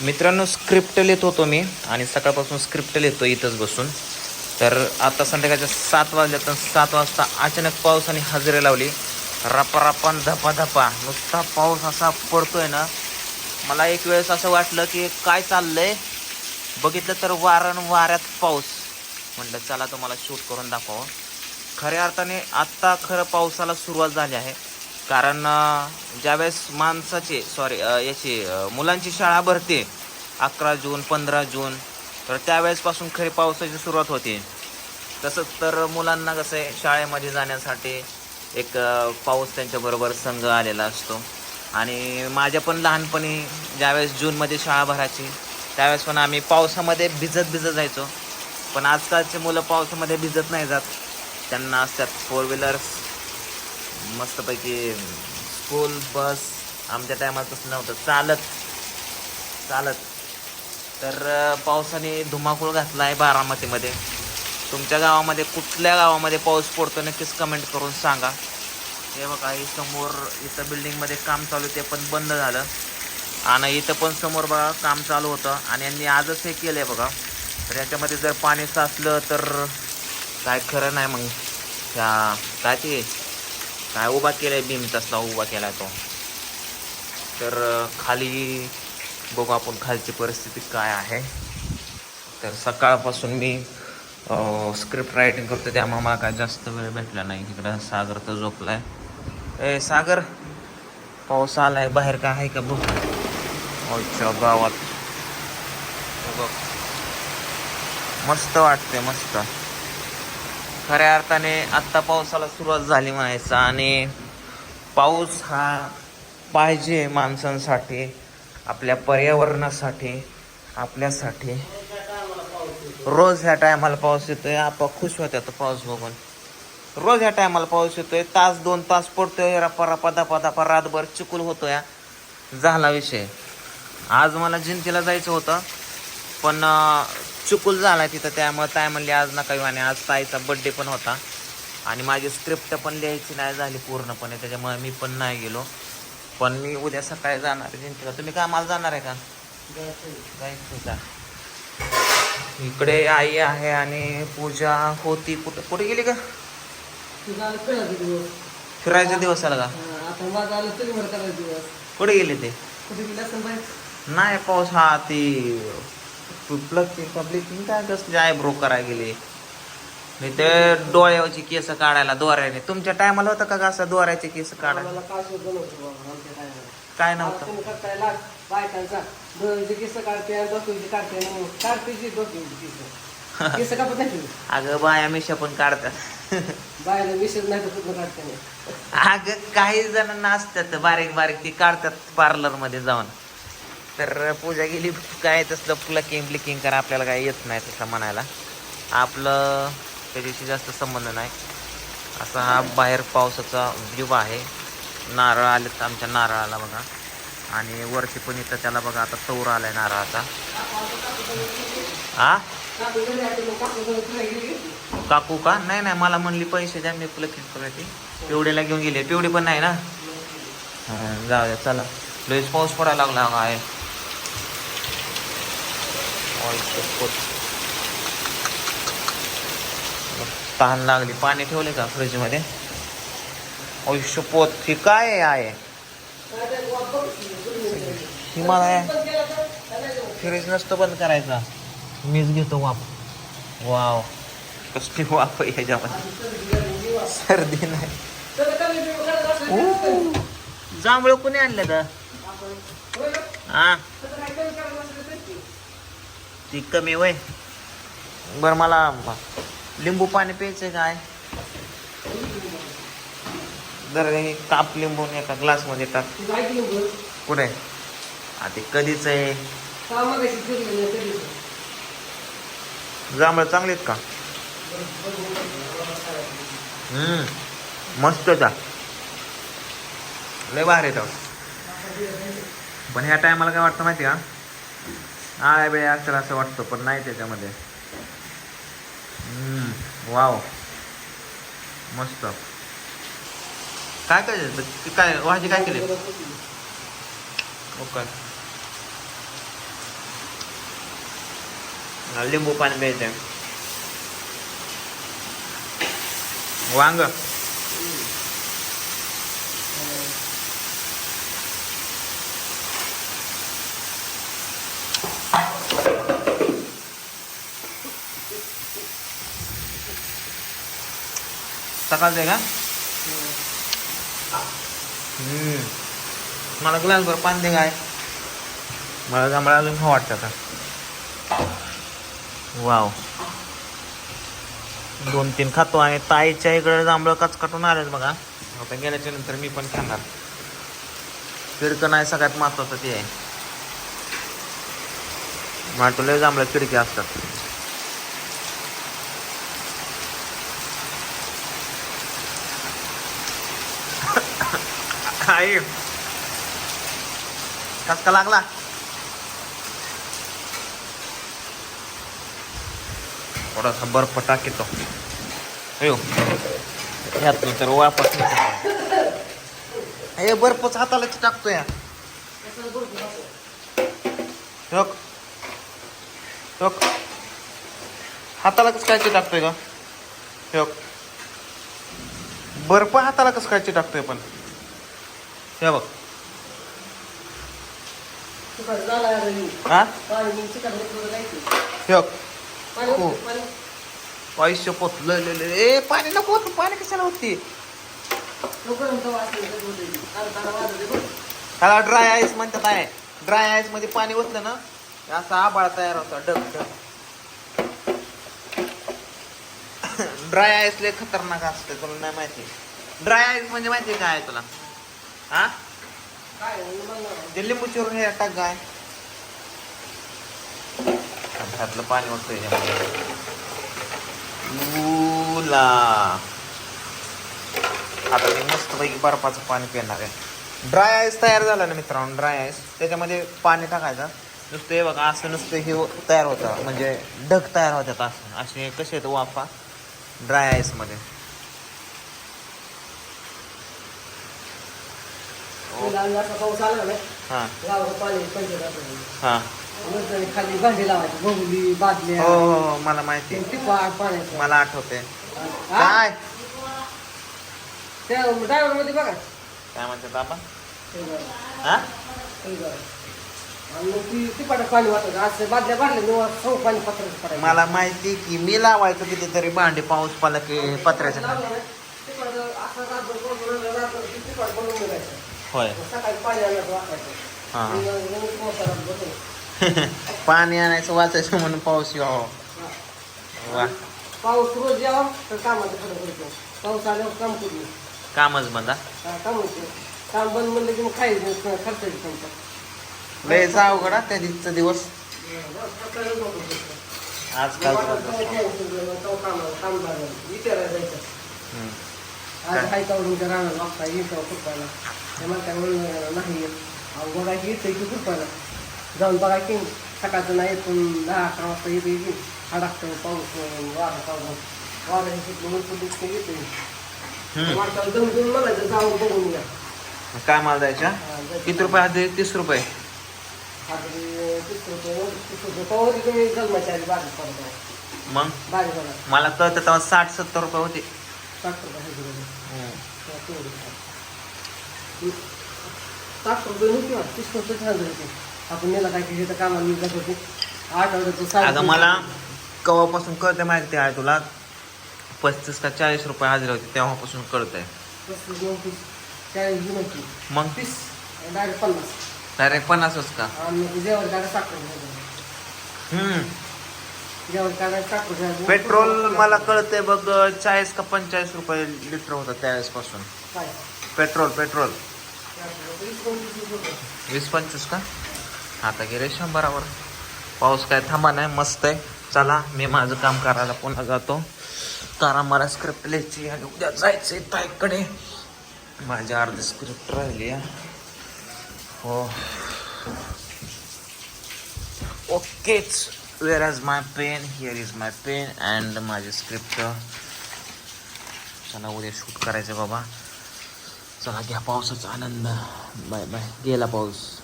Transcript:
मित्रांनो स्क्रिप्ट लिहित होतो मी आणि सकाळपासून स्क्रिप्ट लिहितो इथंच बसून. तर आता संध्याकाळच्या सात वाजल्या तर सात वाजता अचानक पावसाने हजेरी लावली. रपा रपा धपा धपा नुसता पाऊस असा पडतोय ना मला एक वेळेस असं वाटलं की काय चाललंय? बघितलं तर वारण वाऱ्यात पाऊस. म्हटलं चला तुम्हाला शूट करून दाखवा खऱ्या अर्थाने आत्ता खरं पावसाला सुरुवात झाली आहे. कारण ज्यावेळेस माणसाची सॉरी याची मुलांची शाळा भरते अकरा जून पंधरा जून तर त्यावेळेसपासून खरी पावसाची सुरुवात होते. तसंच तर मुलांना कसं आहे शाळेमध्ये जाण्यासाठी एक पाऊस त्यांच्याबरोबर संघ आलेला असतो. आणि माझ्या पण लहानपणी ज्यावेळेस जूनमध्ये शाळा भरायची त्यावेळेस पण आम्ही पावसामध्ये भिजत भिजत जायचो. पण आजकालचे मुलं पावसामध्ये भिजत नाही जात. त्यांना असतात फोर व्हीलर्स मस्तपैकी स्कूल बस आमच्या टायमात तसं नव्हतं. चालत चालत. तर पावसाने धुमाकूळ घातला आहे बारामतीमध्ये. तुमच्या गावामध्ये कुठल्या गावामध्ये पाऊस पडतो नक्कीच कमेंट करून सांगा. हे बघा हे समोर इथं बिल्डिंगमध्ये काम चालू आहे ते पण बंद झालं. आणि इथं पण समोर बघा काम चालू होतं. आणि यांनी आजच हे केलं आहे बघा. तर याच्यामध्ये जर पाणी साचलं तर काय खरं नाही मग. त्या काय ते? काय उभा केलाय बीम तसला उभा केलाय तो. तर खाली बघू आपण खालची परिस्थिती काय आहे. तर सकाळपासून मी स्क्रिप्ट रायटिंग करतो त्यामुळे मला काय जास्त वेळ भेटला नाही. तिकडं सागर तर झोपलाय. ए सागर पाऊस आलाय बाहेर काय आहे का बघ? अच्छा गावात. बघ. मस्त वाटते मस्त. खऱ्या अर्थाने आत्ता पावसाला सुरुवात झाली म्हणायचं आणि पाऊस हा पाहिजे माणसांसाठी आपल्या पर्यावरणासाठी आपल्यासाठी. रोज ह्या टायमाला पाऊस येतोय आपण खुश होत्या तो पाऊस बघून. रोज ह्या टायमाला पाऊस येतोय तास दोन तास पडतोय रपा रपा दपा दपा रातभर चिकूल होतोय. झाला विषय. आज मला जिंतीला जायचं होतं पण चुकूल झाला तिथं त्यामुळे ताई म्हणली आज नका येऊ. आणि आज ताईचा बड्डे पण होता. आणि माझी स्क्रिप्ट पण लिहायची नाही झाली पूर्णपणे त्याच्यामुळे मी पण नाही गेलो. पण मी उद्या सकाळी जाणार आहे तुम्ही कामाला जाणार आहे का? जायचं का? इकडे आई आहे आणि पूजा होती. कुठं कुठे गेली का फिरायचा दिवस आला का? कुठे गेले ते? नाही पाऊस हा ती प्लग पब्लिक काय कसली आयब्रो करायला गेली? मी ते डोळ्यावरची केस काढायला दोऱ्याने. तुमच्या टायमाला होतं का असं दोऱ्याचे केस काढायला? काय नव्हतं बाबा आमच्या टायमाला काय नव्हतं? तुम्ही करताय लाग बायकांचा. डोळ्यांचे केस काढते आणि डोक्याचे काढते आणि काढते डोक्याचे केस? केस कापत नाही? तुम्ही. अगं बाया मिशा पण काढतात. बायला विषय नाही तर पूर्ण काढते नाही. अगं काही जणांना असतात बारीक बारीक ती काढतात पार्लरमध्ये जाऊन. तर पूजा गेली काय तसलं प्लकिंग ब्लिकिंग करा आपल्याला काय येत नाही तसं म्हणायला. आपलं त्याच्याशी जास्त संबंध नाही. असा हा बाहेर पावसाचा व्ह्यू आहे. नारळ आलेत आमच्या नारळाला बघा. आणि वरती पण इथं त्याला बघा आता तौर आलाय नारळाचा. हा काकू का? नाही नाही मला म्हणली पैसे द्या मी प्लकिंग करायची पिवडीला घेऊन गेले पिवडी पण नाही ना? जाऊया चला. लईच पाऊस पडायला लागला आहे तहान लागली. पाणी ठेवले का फ्रीजमध्ये? आयुष्य पोत ही काय आहे? हिमालय फ्रीज नसतो बंद करायचा. मीच घेतो वाप वाव. कसली वाप ह्याच्यामध्ये सर्दी नाही. जांभळ कुणी आणलं तर? हा तर काय कमी करत असलं तर की. ती कमी वय. बर मला लिंबू पाणी प्यायचं काय? जर हे काप लिंबू एका ग्लासमध्ये टाक. कुठे? ते कधीच आहे. जांभळ चांगले आहेत का? हम्म मस्त होता लय भारी येतं पण ह्या टायमाला काय वाटतं माहिती का? आळ्या बिळ्या असेल असं वाटतं पण नाही त्याच्यामध्ये. हम्म, वाव. मस्त. काय काय काय भाजी काय केली? ओके. लिंबू पाणी प्यायचंय. वांग. सकाळचं आहे का? हम्म. मला ग्लासभर पाणी दे काय? मला जांभळा अजून खाऊ वाटतं आता. वाव. दोन तीन खातो आणि ताईच्या इकडे जांभळं कच काटून आलेच बघा. आता गेल्याच्यानंतर मी पण खाणार. फिरकं नाही सगळ्यात महत्वाचं ते आहे. माटुले जांभळं खिडकी असतात. आई. ठसका लागला. थोडासा बर्फ टाकेतो अयो. ह्यात तर वापस हे बर्फच हाताला टाकतो या टोक हाताला कसं काय टाकतोय का टोक बर्फ हाताला कसं काय टाकतोय पण? हे बघ. चिकट झाला अरे हा? पाणी हे. हो. होतं, पैसे पोचलं ए पाणी नको होतं पाणी कशाला होती त्याला ड्राय आईस म्हणतात आहे. ड्राय आईसमध्ये पाणी ओतलं ना? असा आबाळ तयार होता डग डग ड्राय आईस लय खतरनाक असते तुला नाही माहिती. ड्राय आईस म्हणजे माहिती काय आहे तुला? हा? काय लिंबू चिरून हे टाक गाय. घातलं पाणी ओततोय उला आता मी मस्त पैकी बर्फाचं पाणी पिणार आहे. ड्राय आईस तयार झाला ना मित्रांनो ड्राय आईस त्याच्यामध्ये पाणी टाकायचं. नुसतं हे बघा असं नुसतं हे तयार होतं. म्हणजे ढग तयार होतात असं. असे कसे येतं वाफा? ड्राय आईसमध्ये हां. हां. खाली भांडी लावायची हो हो हो मला माहिती. आहे. टिपा पाण्याचं. मला आठवते? काय? त्या ड्रायव्हरमध्ये बघा. काय म्हणतात आपण? हा? बघा. आणि मग ती टिपाटात पाणी वाटत असं बादल्या भरल्या निव्वळ सौ पाणी पत्राचं करायचं मला माहिती की मी लावायचं कितीतरी भांडी पाऊस पाला की पत्र्याच्या खाली. लावलं ना, टिपाट असं रातभर कोण रातभर ती टिपाट बनवून निघायचं. होय मग सकाळी पाणी आणायचं हा. मग मसाला. पाणी वाचायचं म्हणून पाऊस यावं हा. वा पाऊस रोज यावा तर कामाचं खरं करतो पाऊस आल्यावर काम करू कामच बंदा काम होतं काम बंद म्हणलं की मग खायचं खर्च लयच अवघड त्या दिवसचा दिवस. आजकाल. आज हाय का तुमच्या रानात वागता येतो खुरपायला. त्या म्हणतात नाही येत. अहो बघा की येतं की खुरपायला. जाऊन बघा की सकाळचं नाही पण दहा अकरा वाजता येते की अडकतं पाऊस वारा पाऊस. वारा हे येते. वाटतं दम मला जाऊन बघून या काय माल द्यायच्या हा, जायचं. किती रुपये हात तीस रुपये. मग? मला कळतं तेव्हा साठ सत्तर रुपये होते. साठ रुपये आहे नव्हती आपण काय की तर कामाला मी जात होते. आठवड्याचं साठ अगं मला कवापासून कळते माहिती आहे तुला. पस्तीस का चाळीस रुपये हजेरी होती तेव्हापासून बी नव्हती मग? तीस डायरेक्ट पन्नास. डायरेक्ट पन्नासच का? हम्म. पेट्रोल मला कळतंय बघ चाळीस का पंचेचाळीस रुपये लिटर होतं त्यावेळेस पासून काय? Petrol petrol. वीस पंचवीस रुपये वीस पंचवीस का? आता गेले शंभरावर. पाऊस काय थांबा नाही मस्त आहे. चला मी माझं काम करायला पुन्हा जातो. कारण मला स्क्रिप्ट लिहायची आणि उद्या जायचंय ताईकडे. माझी अर्धी स्क्रिप्ट राहिली आहे. हो ओकेच where is my pen here is my pen and माझी स्क्रिप्ट चला उद्या शूट करायचं बाबा. चला घ्या पावसाचा आनंद. बाय बाय गेला पाऊस.